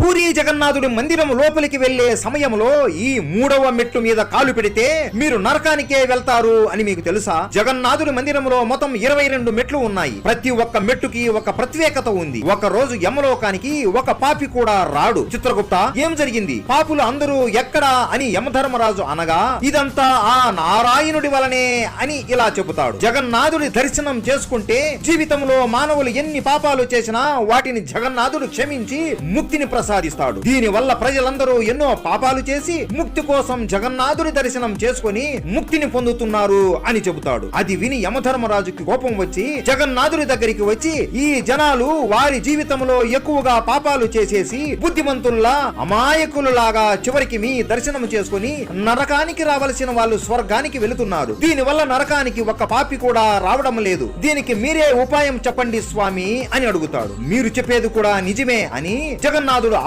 పూరి జగన్నాథుడి మందిరం లోపలికి వెళ్ళే సమయంలో ఈ మూడవ మెట్టు మీద కాలు పెడితే మీరు నరకానికే వెళ్తారు అని మీకు తెలుసా? జగన్నాథుడి మందిరంలో మొత్తం ఇరవై రెండు మెట్లు ఉన్నాయి. ప్రతి ఒక్క మెట్టుకి ఒక ప్రత్యేకత ఉంది. ఒక రోజు యమలోకానికి ఒక పాపి కూడా రాడు. చిత్రగుప్త ఏం జరిగింది? పాపులు అందరూ ఎక్కడా అని యమధర్మరాజు అనగా ఇదంతా ఆ నారాయణుడి వలనే అని ఇలా చెబుతాడు. జగన్నాథుడి దర్శనం చేసుకుంటే జీవితంలో మానవులు ఎన్ని పాపాలు చేసినా వాటిని జగన్నాథుడు క్షమించి ముక్తిని ప్రసాదిస్తాడు. దీని వల్ల ప్రజలందరూ ఎన్నో పాపాలు చేసి ముక్తి కోసం జగన్నాథుడి దర్శనం చేసుకుని ముక్తిని పొందుతున్నారు అని చెబుతాడు. అది విని యమధర్మరాజుకి కోపం వచ్చి జగన్నాథుడి దగ్గరికి వచ్చి ఈ జనాలు వారి జీవితంలో ఎక్కువగా పాపాలు చేసేసి బుద్ధిమంతుల్లా అమాయకులలాగా చివరికి మీ దర్శనం చేసుకుని నరకానికి రావలసిన వాళ్ళు స్వర్గానికి వెళుతున్నారు. దీని వల్ల నరకానికి ఒక పాపి కూడా రావడం లేదు. దీనికి మీరే ఉపాయం చెప్పండి స్వామి అని అడుగుతాడు. మీరు చెప్పేది కూడా నిజమే అని జగన్నాథుడు